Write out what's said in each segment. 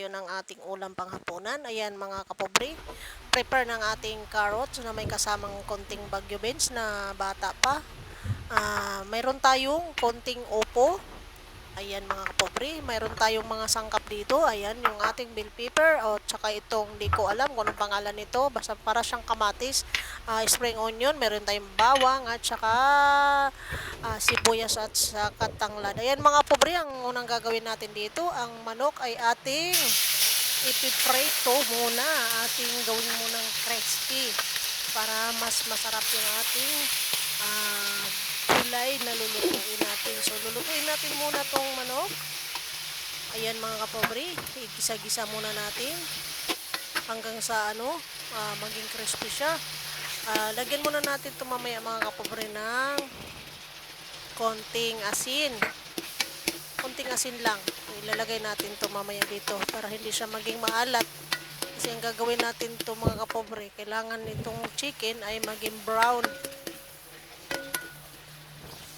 tayo ng ating ulam panghapunan. Ayan mga kapobre, prepare ng ating carrots na may kasamang konting bagyo beans na bata pa. Ah, mayroon tayong konting opo. Ayan mga kapobre, mayroon tayong mga sangkap dito. Ayan yung ating bell pepper o tsaka itong di ko alam kung anong pangalan nito. Basta para siyang kamatis, ah, spring onion, meron tayong bawang at tsaka ah, sibuyas at saka tanglad. Ayan mga pobre, ang unang gagawin natin dito, ang manok ay ating ipiprito muna. Ating gawin munang crispy para mas masarap yung ating gulay na lulutuin natin. So, lulutuin natin muna tong manok. Ayan mga kapobre, igisa-gisa muna natin hanggang sa ano, ah, maging crispy siya. Ah, lagyan muna natin ito mamaya mga kapobre ng konting asin. Konting asin lang. Ilalagay natin ito mamaya dito para hindi siya maging maalat. Kasi ang gagawin natin ito mga kapobre, kailangan itong chicken ay maging brown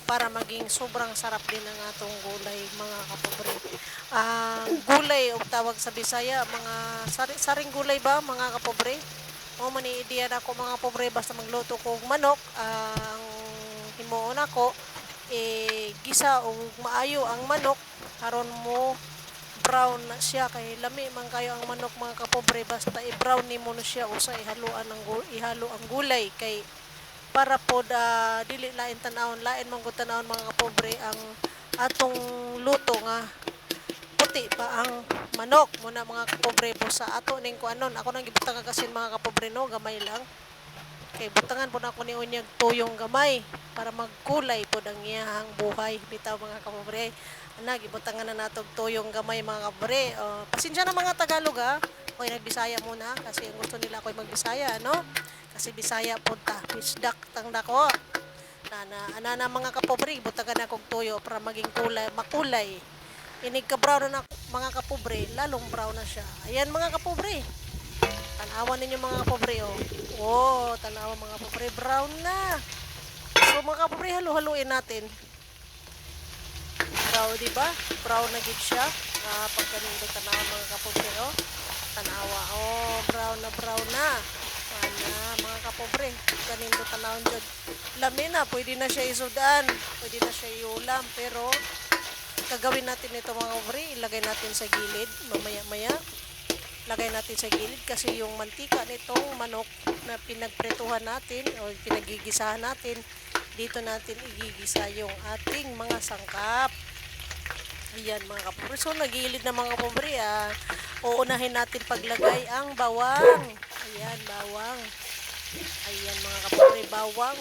para maging sobrang sarap din ang atong gulay mga kapobre. Ah, gulay o tawag sa Bisaya, mga sari, saring gulay ba mga kapobre? O mani ideya na ako mga pobre basta magluto ko manok, ang himuon ako eh gisa o maayo ang manok karon mo brown na siya kay lami man kayo ang manok mga kapobre basta i-brown nimo na siya usa ihaluan ang ihalo ang gulay kay para po da dili lain tanawon lain man gud mga kapobre ang atong luto nga puti pa ang manok muna mga kapobre po sa ato ning kuanon ako nang gibutang kasin mga kapobre no gamay lang. Kay butangan po na ako ni unyag tuyong gamay para magkulay po ang iyahang buhay. Bitaw mga kapobre. Ana gibutangan na natog tuyong gamay mga kapobre. Oh, pasensya na mga tagalog ha. Ako'y nagbisaya muna kasi ang gusto nila ako'y magbisaya no kasi bisaya po ta wisdak tang dako. Na na ana na mga kapobre butangan na kog tuyo para maging kulay makulay inig ka brown na mga kapobre lalong brown na siya ayan mga kapobre Tanawan ninyo mga kapobre, oh. Oh, tanawan mga kapobre, brown na. So mga kapobre, halo-haluin natin. Brown, di ba? Brown na gid siya. Ah, pag ganun ko tanawan mga kapobre, oh. Tanawa, oh, brown na brown na. Ana, mga kapobre, ganin ko tanawon dyan. Lami na, pwede na siya isudan, pwede na siya iulam, pero gagawin natin ito mga kapobre, ilagay natin sa gilid, mamaya-maya lagay natin sa gilid kasi yung mantika nitong manok na pinagpretuhan natin o pinagigisahan natin dito natin igigisa yung ating mga sangkap Ayan mga kapobre. So nagilid na mga kapobre ah. Uunahin natin paglagay ang bawang. Ayan, bawang. Ayan mga kapobre, bawang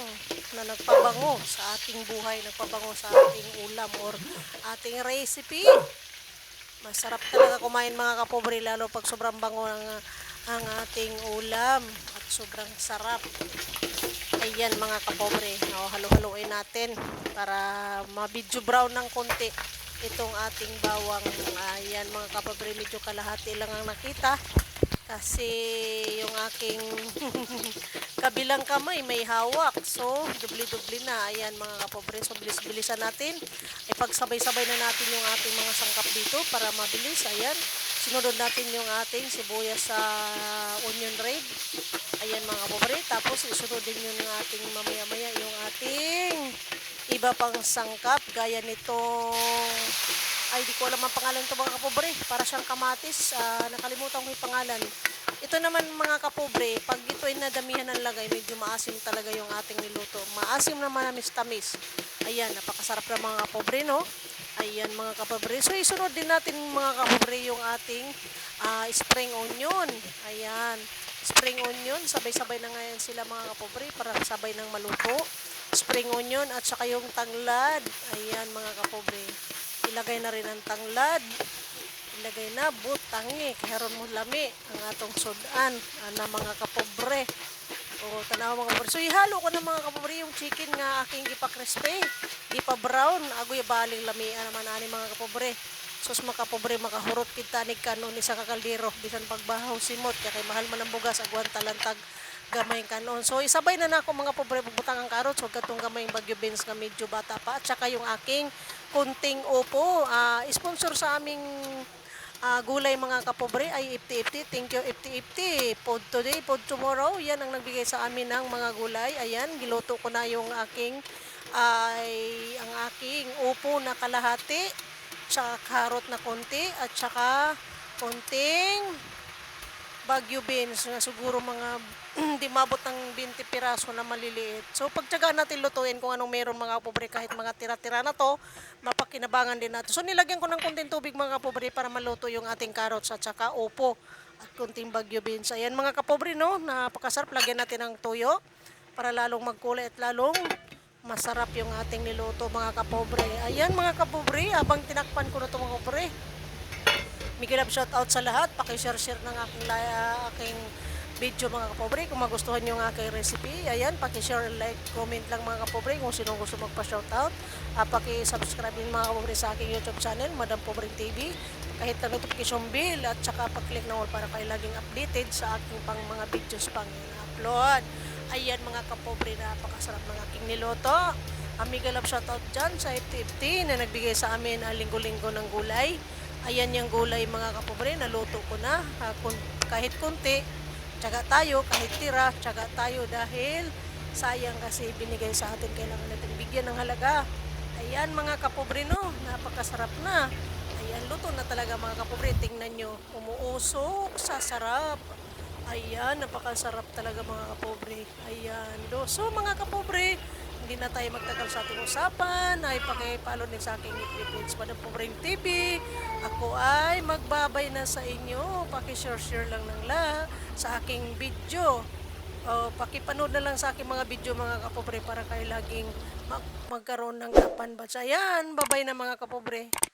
na nagpabango sa ating buhay, nagpabango sa ating ulam or ating recipe. Masarap talaga kumain mga kapobre lalo pag sobrang bango ang, ang ating ulam at sobrang sarap. Ayan mga kapobre, o, halo-haloin natin para mabidyo brown ng konti itong ating bawang. Ayan mga kapobre, medyo kalahati lang ang nakita kasi yung aking kabilang kamay may hawak. So, dubli-dubli na. Ayan mga kapobre. So, bilis-bilisan natin. Ipagsabay-sabay na natin yung ating mga sangkap dito para mabilis. Ayan. Sinunod natin yung ating sibuyas sa onion red. Ayan mga kapobre. Tapos, isunod din yung ating mamaya-maya yung ating iba pang sangkap. Gaya nitong ay di ko alam ang pangalan ito mga kapobre. Para siyang kamatis. Ah, nakalimutan ko yung pangalan. Ito naman mga kapobre pag ito ay nadamihan ng lagay medyo maasim talaga yung ating niluto. Maasim naman na tamis ayan napakasarap na mga kapobre no? Ayan mga kapobre. So isunod din natin mga kapobre yung ating ah, spring onion. Ayan spring onion. Sabay-sabay na ngayon sila mga kapobre para sabay ng maluto. Spring onion at saka yung tanglad. Ayan mga kapobre ilagay na rin ang tanglad. Ilagay na butangi. Karon mo lami ang atong sudan ana mga kapobre. O tanaw mga kapobre. So ihalo ko na mga kapobre yung chicken nga aking gipa-crispy di pa brown agoy baling lami. Naman ani mga kapobre. Sus mga kapobre makahurot kita ni kanon ni sa kakaldero. Bisan pagbahaw simot kay mahal man ang bugas agwan talantag gamay kanon. So isabay na na ako mga pobre pagbutang ang karot. So katong gamay bagyo beans nga medyo bata pa. At saka yung aking kunting upo. ah sponsor sa aming ah, gulay mga kapobre ay ifti-ifti. Thank you ifti-ifti. Food today, food tomorrow. Yan ang nagbigay sa amin ng mga gulay. Ayan, giluto ko na yung aking ay ang aking upo na kalahati, tsaka karot na konti, at tsaka konting Baguio beans na siguro mga di mabot ng 20 piraso na maliliit. So pagtyagaan natin lutuin kung anong meron mga pobre kahit mga tira-tira na to, mapakinabangan din natin. So nilagyan ko ng konting tubig mga pobre para maluto yung ating carrots at saka upo at konting Baguio beans. Ayan mga kapobre no, napakasarap. Lagyan natin ng tuyo para lalong magkulay at lalong masarap yung ating niluto mga kapobre. Ayan mga kapobre, habang tinakpan ko na ito mga kapobre. Miguel Love shout out sa lahat. Paki-share-share ng aking, ah, aking video mga kapobre. Kung magustuhan nyo ang aking recipe, ayan, paki-share, like, comment lang mga kapobre kung sino gusto magpa-shout out. Ah, paki-subscribe din mga kapobre sa aking YouTube channel, Madam Pobre TV. Kahit na notification bell at saka pa-click na all para kayo laging updated sa aking pang mga videos pang upload. Ayan mga kapobre, napakasarap ng aking niloto. Amiga love shoutout dyan sa FTFT na nagbigay sa amin ang linggo-linggo ng gulay. Ayan yung gulay mga kapobre, naluto ko na. Ah, kahit kunti, tsaga tayo, kahit tira, tsaga tayo dahil sayang kasi binigay sa atin, kailangan natin bigyan ng halaga. Ayan mga kapobre no, napakasarap na. Ayan, luto na talaga mga kapobre. Tingnan nyo, umuusok sa sarap. Ayan, napakasarap talaga mga kapobre. Ayan. Do. So mga kapobre, hindi na tayo magtagal sa ating usapan. Ay pakipalo din sa aking Philippines Madam Pobreng TV. Ako ay magbabay na sa inyo. Pakishare-share lang ng la sa aking video. O, pakipanood na lang sa aking mga video mga kapobre para kayo laging mag- magkaroon ng kapan Ayan, babay na mga kapobre.